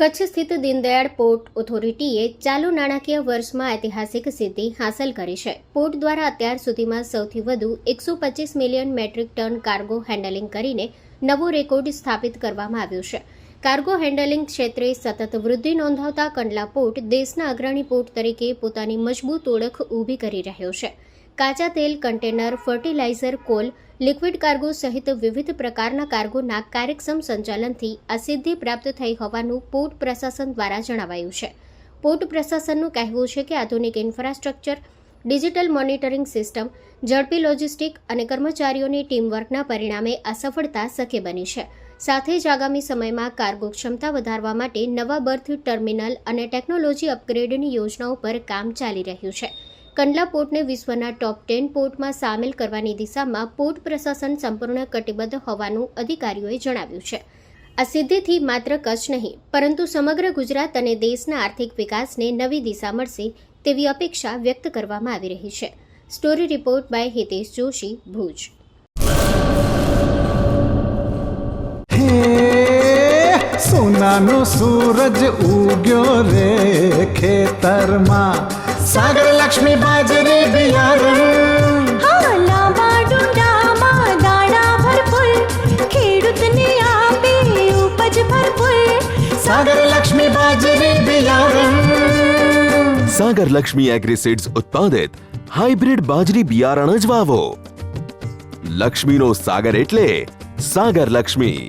કચ્છ સ્થિત દીનદયાળ પોર્ટ ઓથોરિટીએ ચાલુ નાણાકીય વર્ષમાં ઐતિહાસિક સિદ્ધિ હાંસલ કરી છે. પોર્ટ દ્વારા અત્યાર સુધીમાં સૌથી વધુ એકસો પચીસ million metric ton cargo handling કરીને નવો રેકોર્ડ સ્થાપિત કરવામાં આવ્યો છે. કાર્ગો હેન્ડલિંગ ક્ષેત્રે સતત વૃદ્ધિ નોંધાવતા કંડલા પોર્ટ દેશના અગ્રણી પોર્ટ તરીકે પોતાની મજબૂત ઓળખ ઊભી કરી રહ્યો છે. કાચા તેલ, container, fertiliser, coal, liquid cargo સહિત વિવિધ પ્રકારના કાર્ગોના કાર્યક્ષમ સંચાલનથી આ સિદ્ધિ પ્રાપ્ત થઈ હોવાનું પોર્ટ પ્રશાસન દ્વારા જણાવાયું છે. પોર્ટ પ્રશાસનનું કહેવું છે કે આધુનિક ઇન્ફ્રાસ્ટ્રક્ચર, ડિજિટલ મોનિટરિંગ સિસ્ટમ, ઝડપી લોજિસ્ટિક અને કર્મચારીઓની ટીમવર્કના પરિણામે આ સફળતા શક્ય બની છે. સાથે જ આગામી સમયમાં કાર્ગો ક્ષમતા વધારવા માટે નવા બર્થ ટર્મિનલ અને ટેકનોલોજી અપગ્રેડની યોજનાઓ પર કામ ચાલી રહ્યું છે. કંડલા પોર્ટને વિશ્વના ટોપ ટેન પોર્ટમાં સામેલ કરવાની દિશામાં પોર્ટ પ્રશાસન સંપૂર્ણ કટિબદ્ધ હોવાનું અધિકારીઓએ જણાવ્યું છે. આ સિદ્ધિથી માત્ર કચ્છ નહીં, પરંતુ સમગ્ર ગુજરાત અને દેશના આર્થિક વિકાસને નવી દિશા મળશે તેવી અપેક્ષા વ્યક્ત કરવામાં આવી રહી છે. Story report by Hitesh Joshi, Bhuj. સોનાનો સૂરજ ઉગ્યો રે ખેતરમાં. સાગર લક્ષ્મી બાજરી બિયારણ હા લાંબા ડુંડામાં દાણા ભરપૂર ખેડૂતને આપે ઉપજ ભરપૂર સાગર લક્ષ્મી બાજરી બિયારણ સાગર લક્ષ્મી એગ્રીસીડ્સ ઉત્પાદિત હાઇબ્રિડ બાજરી બિયારણ જ વાવો લક્ષ્મીનો સાગર એટલે સાગર લક્ષ્મી